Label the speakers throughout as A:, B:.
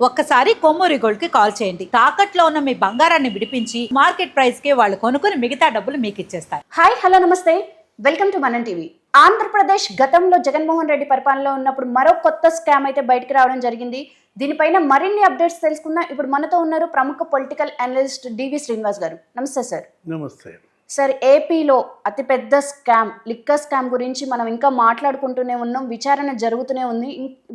A: ఒక్కసారి కొమ్మూరి గోల్డ్కి కాల్ చేయండి. తాకట్లో ఉన్న మీ బంగారాన్ని విడిపించి మార్కెట్ ప్రైస్కి వాళ్ళు కొనుక్కుని మిగతా డబ్బులు మీకు ఇచ్చేస్తారు.
B: హాయ్ హలో నమస్తే. Welcome to Manan TV. Andhra Pradesh గతంలో జగన్మోహన్ రెడ్డి పరిపాలనలో ఉన్నప్పుడు మరో కొత్త స్కామ్ అయితే బయటకు రావడం జరిగింది. దీనిపైన మరిన్ని అప్డేట్స్ తెలుసుకుందాం. ఇప్పుడు మనతో ఉన్నారు ప్రముఖ పొలిటికల్ అనలిస్ట్ డివి శ్రీనివాస్ గారు. నమస్తే సార్.
C: నమస్తే.
B: సార్ ఏపీలో అతిపెద్ద స్కామ్ లిక్కర్ స్కామ్ గురించి మనం ఇంకా మాట్లాడుకుంటూనే ఉన్నాం విచారణ జరుగుతూనే ఉంది.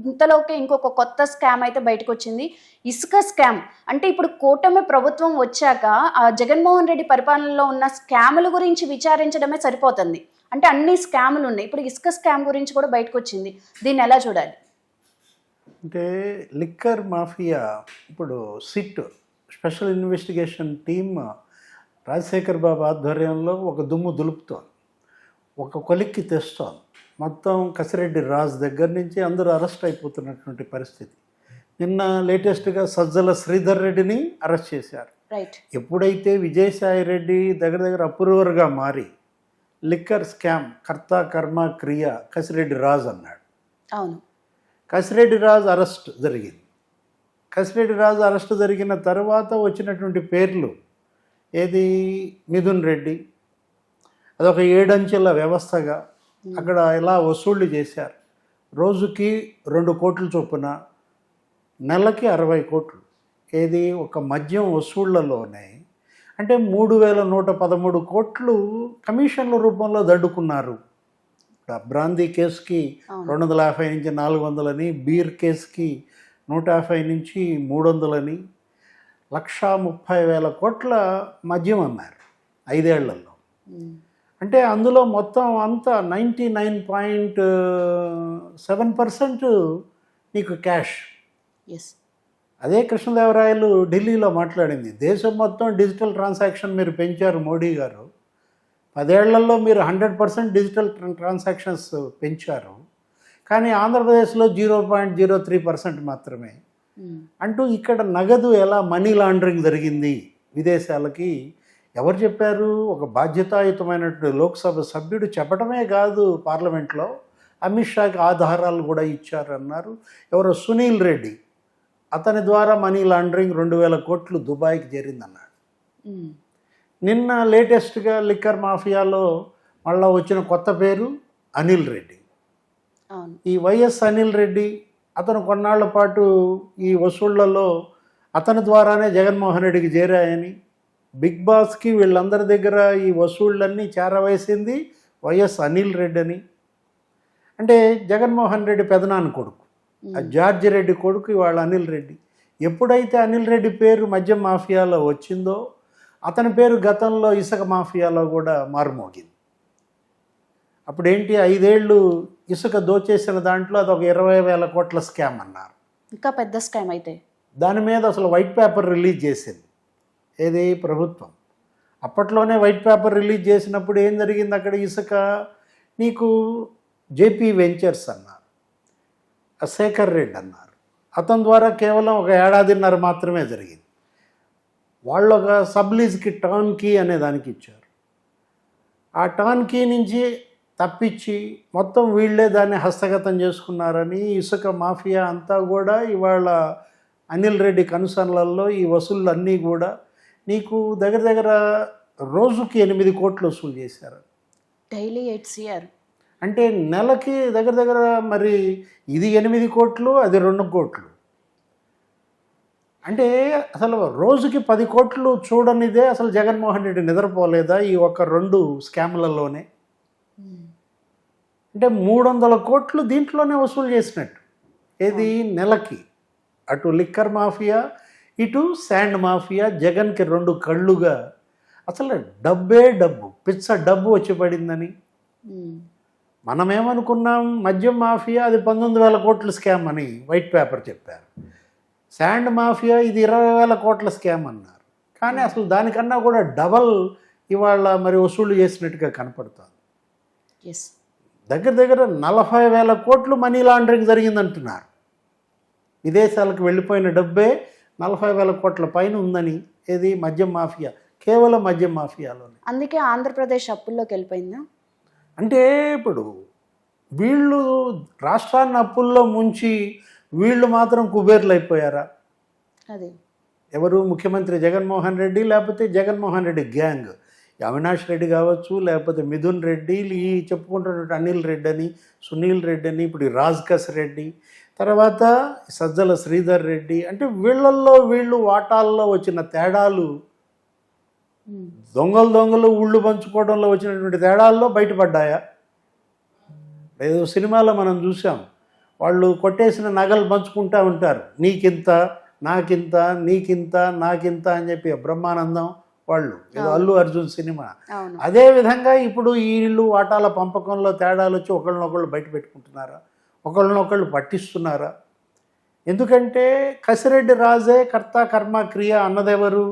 B: ఇంతలోకే ఇంకొక కొత్త స్కామ్ అయితే బయటకు వచ్చింది ఇసుక స్కామ్. అంటే ఇప్పుడు కూటమి ప్రభుత్వం వచ్చాక ఆ జగన్మోహన్ రెడ్డి పరిపాలనలో ఉన్న స్కాముల గురించి విచారించడమే సరిపోతుంది. అంటే అన్ని స్కాములు ఉన్నాయి. ఇప్పుడు ఇసుక స్కామ్ గురించి కూడా బయటకు వచ్చింది దీన్ని ఎలా చూడాలి?
C: అంటే లిక్కర్ మాఫియా ఇప్పుడు SIT special investigation team Rajasekhar Babu ఆధ్వర్యంలో ఒక దుమ్ము దులుపుతోంది. ఒక కొలిక్కి తెస్తోంది. మొత్తం కసిరెడ్డి రాజ్ దగ్గర నుంచి అందరూ అరెస్ట్ అయిపోతున్నటువంటి పరిస్థితి. నిన్న లేటెస్ట్గా సజ్జల శ్రీధర్ రెడ్డిని అరెస్ట్ చేశారు.
B: రైట్
C: ఎప్పుడైతే విజయసాయి రెడ్డి దగ్గర దగ్గర అప్రూవర్గా మారి లిక్కర్ స్కామ్ కర్త కర్మ క్రియ కసిరెడ్డి రాజ్ అన్నాడు.
B: అవును.
C: కసిరెడ్డి రాజు అరెస్ట్ జరిగింది. కసిరెడ్డి రాజు అరెస్ట్ జరిగిన తర్వాత వచ్చినటువంటి పేర్లు ఏది? మిథున్ రెడ్డి. అదొక ఏడంచెల వ్యవస్థగా అక్కడ ఎలా వసూళ్ళు చేశారు? రోజుకి రెండు కోట్ల చొప్పున నెలకి అరవై కోట్లు. ఏది? ఒక మద్యం వసూళ్ళలోనే అంటే మూడు వేల నూట పదమూడు కోట్లు కమిషన్ల రూపంలో ఆ బ్రాందీ కేసుకి రెండు వందల యాభై నుంచి నాలుగు వందలని బీర్ కేసుకి నూట యాభై నుంచి మూడు వందలని లక్షా ముప్పై వేల కోట్ల మద్యం అన్నారు
B: ఐదేళ్ళలో.
C: అంటే అందులో మొత్తం అంతా ninety nine point seven percent నీకు క్యాష్.
B: ఎస్
C: అదే కృష్ణదేవరాయలు ఢిల్లీలో మాట్లాడింది. దేశం మొత్తం డిజిటల్ ట్రాన్సాక్షన్ మీరు పెంచారు మోడీ గారు. పదేళ్ళలో మీరు హండ్రెడ్ పర్సెంట్ డిజిటల్ ట్రాన్సాక్షన్స్ పెంచారు. కానీ ఆంధ్రప్రదేశ్లో zero point zero three percent మాత్రమే. అంటూ ఇక్కడ నగదు ఎలా మనీ లాండరింగ్ జరిగింది? విదేశాలకి ఎవరు చెప్పారు? ఒక బాధ్యతాయుతమైనటువంటి లోక్సభ సభ్యుడు చెప్పడమే కాదు పార్లమెంట్లో. అమిత్ షాకి ఆధారాలు కూడా ఇచ్చారన్నారు ఎవరో సునీల్ రెడ్డి. అతని ద్వారా మనీ లాండరింగ్ రెండు వేల కోట్లు దుబాయ్కి చేరిందన్నాడు.
B: ఉమ్.
C: నిన్న లేటెస్ట్గా లిక్కర్ మాఫియాలో మళ్ళా వచ్చిన కొత్త పేరు అనిల్ రెడ్డి. ఈ వైఎస్ అనిల్ రెడ్డి అతను కొన్నాళ్ళ పాటు ఈ వసూళ్ళలో అతని ద్వారానే జగన్మోహన్ రెడ్డికి చేరాయని బిగ్ బాస్కి వీళ్ళందరి దగ్గర ఈ వసూళ్ళన్నీ చేరవేసింది వైఎస్ అనిల్ రెడ్డి అని అంటే జగన్మోహన్ రెడ్డి పెదనాన్న కొడుకు ఆ జార్జి రెడ్డి కొడుకు వాళ్ళ అనిల్ రెడ్డి. ఎప్పుడైతే అనిల్ రెడ్డి పేరు మద్యం మాఫియాలో వచ్చిందో అతని పేరు గతంలో ఇసుక మాఫియాలో కూడా మారుమోగింది. అప్పుడు ఏంటి ఐదేళ్ళు ఇసుక దోచేసిన దాంట్లో అదొక ఇరవై వేల కోట్ల స్కామ్ అన్నారు.
B: ఇంకా పెద్ద స్కామ్ అయితే.
C: దాని మీద అసలు వైట్ పేపర్ రిలీజ్ చేసింది. ఏది? ప్రభుత్వం. అప్పట్లోనే వైట్ పేపర్ రిలీజ్ చేసినప్పుడు ఏం జరిగింది అక్కడ ఇసుక? నీకు జేపీ వెంచర్స్ అన్నారు. శేఖర్ రెడ్డి అన్నారు. అతని ద్వారా కేవలం ఒక ఏడాదిన్నర మాత్రమే జరిగింది. వాళ్ళు ఒక సబ్లీజ్కి టర్న్ కీ అనే దానికి ఇచ్చారు. ఆ టర్న్ కీ నుంచి తప్పించి మొత్తం వీళ్ళే దాన్ని హస్తగతం చేసుకున్నారని ఇసుక మాఫియా అంతా కూడా ఇవాళ అనిల్ రెడ్డి కనుసనలలో ఈ వసూళ్ళు అన్నీ కూడా నీకు దగ్గర దగ్గర రోజుకి ఎనిమిది కోట్లు వసూలు చేశారు.
B: డైలీ ఎయిట్ సిఆర్
C: అంటే నెలకి దగ్గర దగ్గర మరి ఇది ఎనిమిది కోట్లు అది రెండు కోట్లు. అంటే అసలు రోజుకి పది కోట్లు చూడనిదే అసలు జగన్మోహన్ రెడ్డి నిద్రపోలేదా ఈ ఒక్క రెండు స్కామ్లలోనే? అంటే మూడు వందల కోట్లు దీంట్లోనే వసూలు చేసినట్టు. ఏది? నెలకి. అటు లిక్కర్ మాఫియా ఇటు శాండ్ మాఫియా జగన్కి రెండు కళ్ళుగా. అసలు డబ్బే డబ్బు పిచ్చ డబ్బు వచ్చి పడిందని. మనమేమనుకున్నాం? మద్యం మాఫియా అది పంతొమ్మిది వేల కోట్ల స్కామ్ అని వైట్ పేపర్ చెప్పారు. శాండ్ మాఫియా ఇది ఇరవై వేల కోట్ల స్కామ్ అన్నారు. కానీ అసలు దానికన్నా కూడా డబల్ ఇవాళ మరి వసూలు చేసినట్టుగా కనపడుతుంది.
B: ఎస్
C: దగ్గర దగ్గర నలభై వేల కోట్లు మనీ లాండరింగ్ జరిగిందంటున్నారు. విదేశాలకు వెళ్ళిపోయిన డబ్బే నలభై వేల కోట్ల పైన ఉందని ఏది? మద్యం మాఫియా. కేవలం మద్యం మాఫియాలోనే.
B: అందుకే ఆంధ్రప్రదేశ్ అప్పుల్లోకి వెళ్ళిపోయిందా?
C: అంటే ఇప్పుడు వీళ్ళు రాష్ట్రాన్ని అప్పుల్లో ముంచి వీళ్ళు మాత్రం కుబేర్లు అయిపోయారా?
B: అదే.
C: ఎవరు? ముఖ్యమంత్రి జగన్మోహన్ రెడ్డి లేకపోతే జగన్మోహన్ రెడ్డి గ్యాంగ్? అవినాష్ రెడ్డి కావచ్చు లేకపోతే మిథున్ రెడ్డి ఈ చెప్పుకుంటున్నట్టు అనిల్ రెడ్డి అని సునీల్ రెడ్డి అని ఇప్పుడు రాజ్కస్ రెడ్డి తర్వాత సజ్జల శ్రీధర్ రెడ్డి అంటే వీళ్ళల్లో వీళ్ళు వాటాల్లో వచ్చిన తేడాలు దొంగలు దొంగలు ఊళ్ళు పంచుకోవడంలో వచ్చినటువంటి తేడాల్లో బయటపడ్డాయా? ఏదో సినిమాలో మనం చూసాం వాళ్ళు కొట్టేసిన నగలు పంచుకుంటూ ఉంటారు నీకింత నాకింత నీకింత నాకింత అని చెప్పి బ్రహ్మానందం వాళ్ళు. అల్లు అర్జున్ సినిమా. అదే విధంగా ఇప్పుడు వీళ్ళు వాటాల పంపకంలో తేడాలు వచ్చి ఒకళ్ళనొకళ్ళు బయట పెట్టుకుంటున్నారా? ఒకళ్ళనొకళ్ళు పట్టిస్తున్నారా? ఎందుకంటే కసిరెడ్డి రాజే కర్త కర్మ క్రియ అన్నదెవరు?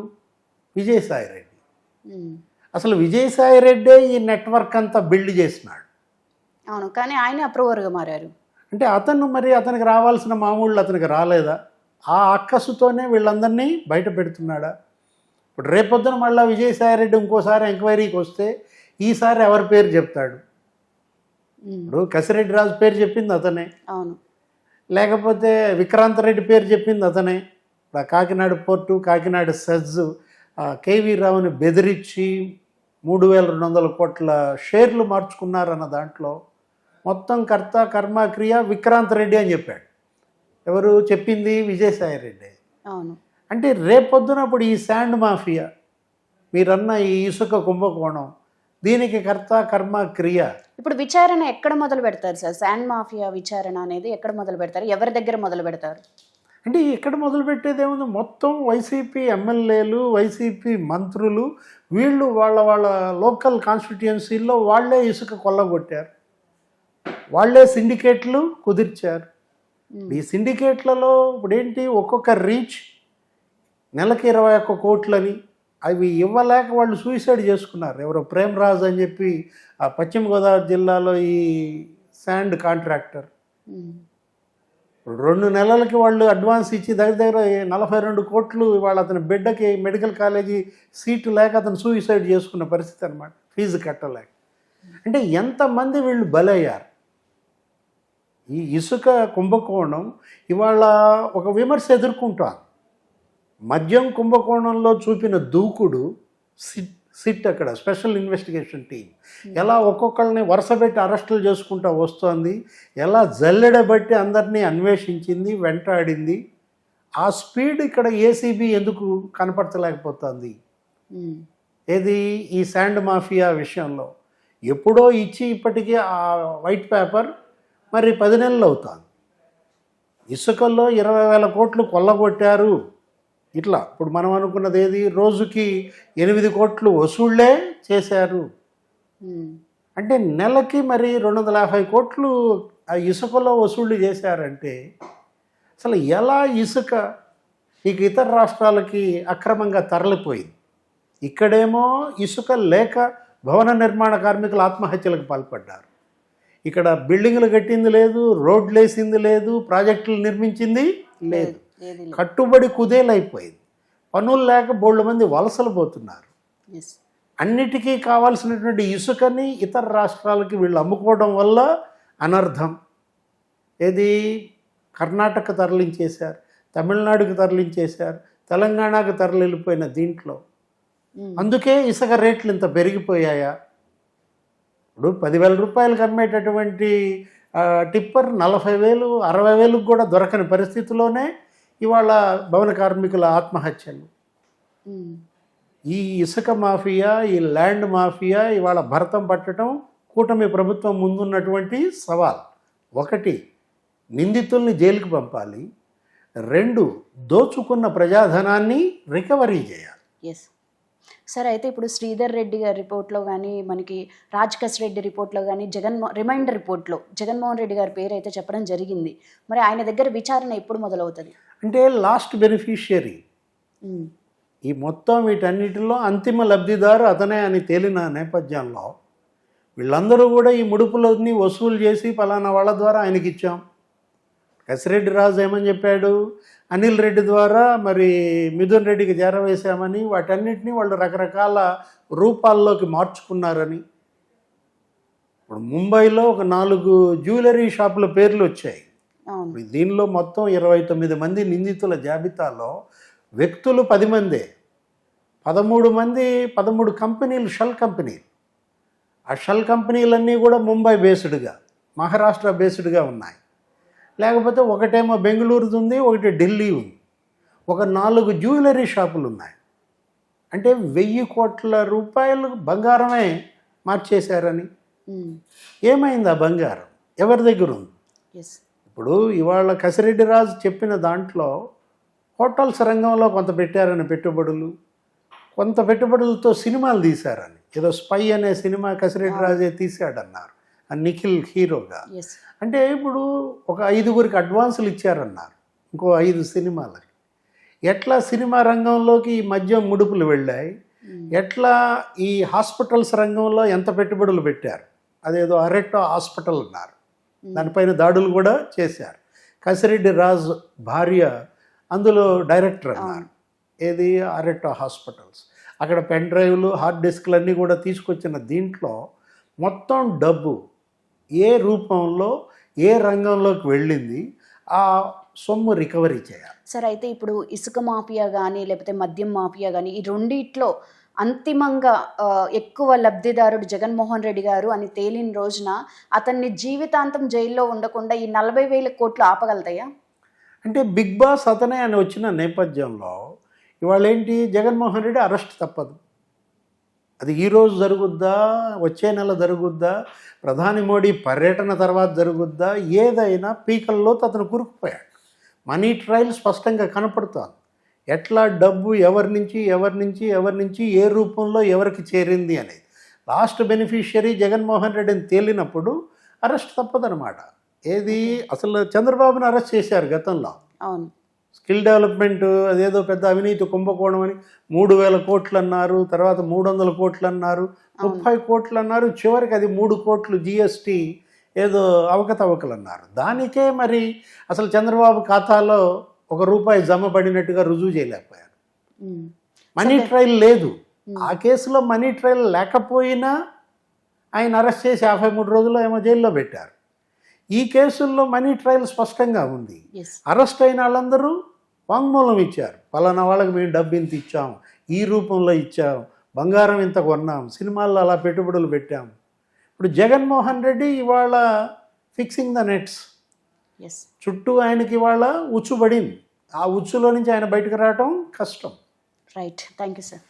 C: విజయసాయి రెడ్డి
B: ఉమ్.
C: అసలు విజయసాయి రెడ్డే ఈ నెట్వర్క్ అంతా బిల్డ్ చేసినాడు.
B: అవును కానీ ఆయన అప్రూవర్గా మారారు.
C: అంటే అతను మరి అతనికి రావాల్సిన మామూళ్ళు అతనికి రాలేదా? ఆ అక్కసుతోనే వీళ్ళందరినీ బయట పెడుతున్నాడా? ఇప్పుడు రేపొద్దున మళ్ళీ విజయసాయి రెడ్డి ఇంకోసారి ఎంక్వైరీకి వస్తే ఈసారి ఎవరి పేరు చెప్తాడు. ఇప్పుడు కసిరెడ్డి రాజు పేరు చెప్పింది అతనే.
B: అవును.
C: లేకపోతే విక్రాంత్ రెడ్డి పేరు చెప్పింది అతనే. ఇప్పుడు Kakinada port Kakinada SEZ KV రావుని బెదిరించి మూడు వేల రెండు వందల కోట్ల షేర్లు మార్చుకున్నారన్న దాంట్లో మొత్తం కర్త కర్మ క్రియ విక్రాంత్ రెడ్డి అని చెప్పాడు. ఎవరు చెప్పింది? విజయసాయి రెడ్డి
B: అవును.
C: అంటే రేపొద్దున ఇప్పుడు ఈ శాండ్ మాఫియా మీరన్న ఈ ఇసుక కుంభకోణం దీనికి కర్త కర్మ క్రియ.
B: ఇప్పుడు విచారణ ఎక్కడ మొదలు పెడతారు సార్? శాండ్ మాఫియా విచారణ అనేది ఎక్కడ మొదలు పెడతారు? ఎవరి దగ్గర మొదలు పెడతారు?
C: అంటే ఇక్కడ మొదలు పెట్టేది ఏముంది? మొత్తం వైసీపీ ఎమ్మెల్యేలు వైసీపీ మంత్రులు వీళ్ళు వాళ్ళ వాళ్ళ లోకల్ కాన్స్టిట్యుయెన్సీల్లో వాళ్ళే ఇసుక కొల్లగొట్టారు. వాళ్ళే సిండికేట్లు కుదిర్చారు. ఈ సిండికేట్లలో ఇప్పుడేంటి? ఒక్కొక్క రీచ్ నెలకి ఇరవై ఒక్క కోట్లని అవి ఇవ్వలేక వాళ్ళు సూసైడ్ చేసుకున్నారు. ఎవరో ప్రేమరాజ్ అని చెప్పి ఆ పశ్చిమ గోదావరి జిల్లాలో ఈ శాండ్ కాంట్రాక్టర్ రెండు నెలలకి వాళ్ళు అడ్వాన్స్ ఇచ్చి దగ్గర దగ్గర నలభై రెండు కోట్లు వాళ్ళు అతని బిడ్డకి మెడికల్ కాలేజీ సీటు లేక అతను సూసైడ్ చేసుకున్న పరిస్థితి అనమాట ఫీజు కట్టలేక. అంటే ఎంతమంది వీళ్ళు బలయ్యారు? ఈ ఇసుక కుంభకోణం ఇవాళ ఒక విమర్శ ఎదుర్కొంటారు మద్యం కుంభకోణంలో చూపిన దూకుడు సిట్ సిట్ అక్కడ స్పెషల్ ఇన్వెస్టిగేషన్ టీం ఎలా ఒక్కొక్కరిని వరుసపెట్టి అరెస్టులు చేసుకుంటూ వస్తోంది ఎలా జల్లెడబట్టి అందరినీ అన్వేషించింది వెంటాడింది. ఆ స్పీడ్ ఇక్కడ ఏసీబీ ఎందుకు కనపడతలేకపోతుంది
B: ఉమ్.
C: ఏది? ఈ శాండ్ మాఫియా విషయంలో. ఎప్పుడో ఇచ్చి ఇప్పటికీ ఆ వైట్ పేపర్ మరి పది నెలలు అవుతుంది. ఇసుకల్లో ఇరవై వేల కోట్లు కొల్లగొట్టారు. ఇట్లా ఇప్పుడు మనం అనుకున్నది ఏది? రోజుకి ఎనిమిది కోట్లు వసూళ్ళే చేశారు. అంటే నెలకి మరి రెండు వందల యాభై కోట్లు ఆ ఇసుకలో వసూళ్ళు చేశారంటే అసలు ఎలా ఇసుక ఇక ఇతర రాష్ట్రాలకి అక్రమంగా తరలిపోయింది? ఇక్కడేమో ఇసుక లేక భవన నిర్మాణ కార్మికులు ఆత్మహత్యలకు పాల్పడ్డారు. ఇక్కడ బిల్డింగ్లు కట్టింది లేదు రోడ్లు వేసింది లేదు ప్రాజెక్టులు నిర్మించింది లేదు. కట్టుబడి కుదేలైపోయింది. పనులు లేక బోళ్ళ మంది వలసలు పోతున్నారు. అన్నిటికీ కావాల్సినటువంటి ఇసుకని ఇతర రాష్ట్రాలకి వీళ్ళు అమ్ముకోవడం వల్ల అనర్థం. ఏది? కర్ణాటక తరలించేశారు తమిళనాడుకి తరలించేశారు తెలంగాణకు తరలి వెళ్ళిపోయిన దీంట్లో.
B: ఉమ్.
C: అందుకే ఇసుక రేట్లు ఇంత పెరిగిపోయాయా? ఇప్పుడు పదివేల రూపాయలకు అమ్మేటటువంటి టిప్పర్ నలభై వేలు అరవై వేలకు కూడా దొరకని పరిస్థితిలోనే ఇవాళ భవన కార్మికుల ఆత్మహత్యలు. ఈ ఇసుక మాఫియా ఈ ల్యాండ్ మాఫియా ఇవాళ భరతం పట్టడం కూటమి ప్రభుత్వం ముందున్నటువంటి సవాల్. ఒకటి నిందితుల్ని జైలుకి పంపాలి. రెండు దోచుకున్న ప్రజాధనాన్ని రికవరీ చేయాలి.
B: ఎస్ సార్ అయితే ఇప్పుడు శ్రీధర్ రెడ్డి గారి రిపోర్ట్లో కానీ మనకి రాజ్కస్ రెడ్డి రిపోర్ట్లో కానీ జగన్మో రిమైండర్ రిపోర్ట్లో జగన్మోహన్ రెడ్డి గారి పేరు అయితే చెప్పడం జరిగింది. మరి ఆయన దగ్గర విచారణ ఎప్పుడు మొదలవుతుంది?
C: అంటే లాస్ట్ బెనిఫిషియరీ. ఈ మొత్తం వీటన్నిటిలో అంతిమ లబ్ధిదారు అతనే అని తేలిన నేపథ్యంలో వీళ్ళందరూ కూడా ఈ ముడుపులన్నీ వసూలు చేసి పలానా వాళ్ళ ద్వారా ఆయనకి ఇచ్చాం. కసిరెడ్డి రాజు ఏమని చెప్పాడు? అనిల్ రెడ్డి ద్వారా మరి మిథున్ రెడ్డికి చేరవేశామని వాటన్నిటిని వాళ్ళు రకరకాల రూపాల్లోకి మార్చుకున్నారని. ఇప్పుడు ముంబైలో ఒక నాలుగు జ్యువెలరీ షాపుల పేర్లు వచ్చాయి. దీనిలో మొత్తం ఇరవై తొమ్మిది మంది నిందితుల జాబితాలో వ్యక్తులు పది మందే. పదమూడు మంది పదమూడు కంపెనీలు షెల్ కంపెనీలు. ఆ షెల్ కంపెనీలన్నీ కూడా ముంబై బేస్డ్గా మహారాష్ట్ర బేస్డ్గా ఉన్నాయి. లేకపోతే ఒకటేమో బెంగళూరుది ఉంది ఒకటి ఢిల్లీ ఉంది ఒక నాలుగు జ్యువెలరీ షాపులు ఉన్నాయి అంటే వెయ్యి కోట్ల రూపాయలు బంగారమే మార్చేశారని. ఏమైంది ఆ బంగారం? ఎవరి దగ్గర ఉంది ఇప్పుడు ఇవాళ కసిరెడ్డి రాజు చెప్పిన దాంట్లో హోటల్స్ రంగంలో కొంత పెట్టారని పెట్టుబడులు కొంత పెట్టుబడులతో సినిమాలు తీశారని. ఏదో స్పై అనే సినిమా కసిరెడ్డి రాజే తీశాడన్నారు. నిఖిల్ హీరోగా. అంటే ఇప్పుడు ఒక ఐదుగురికి అడ్వాన్సులు ఇచ్చారన్నారు. ఇంకో ఐదు సినిమాలకి. ఎట్లా సినిమా రంగంలోకి ఈ మధ్య ముడుపులు వెళ్ళాయి? ఎట్లా ఈ హాస్పిటల్స్ రంగంలో ఎంత పెట్టుబడులు పెట్టారు? అదేదో అరెట్టో హాస్పిటల్ అన్నారు. దానిపైన దాడులు కూడా చేశారు. కసిరెడ్డి రాజ్ భార్య అందులో డైరెక్టర్ అన్నారు. ఏది? అరెట్టో హాస్పిటల్స్. అక్కడ పెన్ డ్రైవ్లు హార్డ్ డిస్క్లు అన్నీ కూడా తీసుకొచ్చిన దీంట్లో మొత్తం డబ్బు ఏ రూపంలో ఏ రంగంలోకి వెళ్ళింది ఆ సొమ్ము రికవరీ చేయాలి.
B: సార్ అయితే ఇప్పుడు ఇసుక మాఫియా కానీ లేకపోతే మద్యం మాఫియా కానీ ఈ రెండిట్లో అంతిమంగా ఎక్కువ లబ్ధిదారుడు జగన్మోహన్ రెడ్డి గారు అని తేలిన రోజున అతన్ని జీవితాంతం జైల్లో ఉండకుండా ఈ నలభై వేల కోట్లు ఆపగలుగుతాయా?
C: అంటే బిగ్ బాస్ అతనే అని వచ్చిన నేపథ్యంలో ఇవాళ ఏంటి జగన్మోహన్ రెడ్డి అరెస్ట్ తప్పదు. అది ఈరోజు జరుగుద్దా? వచ్చే నెల జరుగుద్దా? ప్రధాని మోడీ పర్యటన తర్వాత జరుగుద్దా? ఏదైనా పీకల్లో అతను కూరుకుపోయాడు. మనీ ట్రయల్ స్పష్టంగా కనపడుతోంది. ఎట్లా డబ్బు ఎవరి నుంచి ఎవరి నుంచి ఎవరి నుంచి ఏ రూపంలో ఎవరికి చేరింది అనేది. లాస్ట్ బెనిఫిషియరీ జగన్మోహన్ రెడ్డిని తేలినప్పుడు అరెస్ట్ తప్పదనమాట ఏది? అసలు చంద్రబాబును అరెస్ట్ చేశారు గతంలో.
B: అవును.
C: స్కిల్ డెవలప్మెంట్ అదేదో పెద్ద అవినీతి కుంభకోణం అని మూడు వేల కోట్లు అన్నారు తర్వాత మూడు వందల కోట్లు అన్నారు ముప్పై కోట్లు అన్నారు చివరికి అది మూడు కోట్లు జిఎస్టీ ఏదో అవకతవకలు అన్నారు దానికే మరి అసలు చంద్రబాబు ఖాతాలో ఒక రూపాయి జమ పడినట్టుగా రుజువు చేయలేకపోయారు. మనీ ట్రయల్ లేదు. ఆ కేసులో మనీ ట్రయల్ లేకపోయినా ఆయన అరెస్ట్ చేసి యాభై మూడు రోజుల్లో ఏమో జైల్లో పెట్టారు. ఈ కేసుల్లో మనీ ట్రయల్ స్పష్టంగా ఉంది. అరెస్ట్ అయిన వాళ్ళందరూ వాంగ్మూలం ఇచ్చారు. పలానా వాళ్ళకి మేము డబ్బు ఇంత ఇచ్చాం. ఈ రూపంలో ఇచ్చాం. బంగారం ఇంత కొన్నాం. సినిమాల్లో అలా పెట్టుబడులు పెట్టాం. ఇప్పుడు జగన్మోహన్ రెడ్డి ఇవాళ ఫిక్సింగ్ ద నెట్స్ చుట్టూ ఆయనకి ఇవాళ ఉచ్చు పడింది. ఆ ఉచ్చులో నుంచి ఆయన బయటకు రావటం కష్టం.
B: Right thank you sir